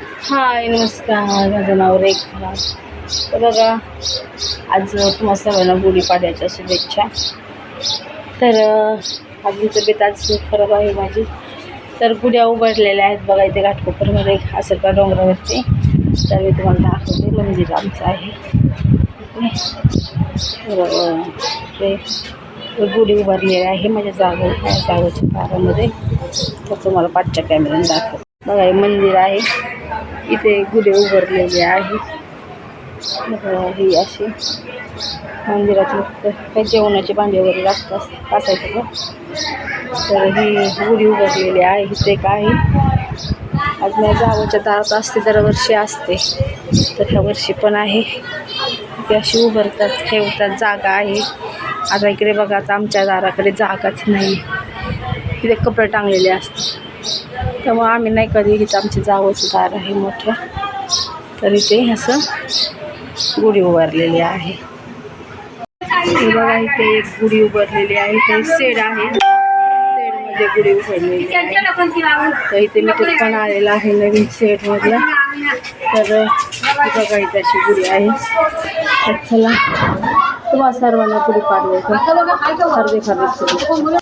हाय नमस्कार. माझं नाव रेखा. तर बघा आज तुम्हा सर्वांना गुढीपाड्याच्या शुभेच्छा. तर अं, तब्येत आज खराब आहे माझी. तर गुढ्या उभारलेल्या आहेत बघा इथे घाटकोपरमध्ये असेल का डोंगरावरती. तर मी तुम्हाला दाखवते मंदिर आमचं आहे. ते गुढी उभारलेली आहे माझ्या जागो जागोच्या कारामध्ये तर तुम्हाला पाठच्या कॅमेऱ्याने दाखव बघा हे मंदिर आहे. इथे गुढे उभारलेले आहे बघा ही अशी मंदिरात फक्त काही भांडी वगैरे लागतात असायचं का तर ही गुढी उभारलेली आहे इथे एक आहे आज माझ्या दारात असते दरवर्षी असते. तर ह्या वर्षी पण आहे. ते अशी उभारतात ठेवतात जागा आहे. आता इकडे बघा आता आमच्या दाराकडे जागाच नाही. इथे कपडे टांगलेले असतात. त्यामुळं आम्ही नाही कधी इथं आमची जावंचं दार आहे मोठं. तर इथे असं गुढी उभारलेली आहे. बघा इथे एक गुढी उभारलेली आहे. इथे सेड आहे. सेडमध्ये गुढी उभारलेली आहे. तर इथे मी पण आलेला आहे नवीन सेडमधला तर बघा इथे अशी गुढी आहे. तर चला तुम्हाला सर्वांना गुढी पाडवायचं हार्दिक हार्दिक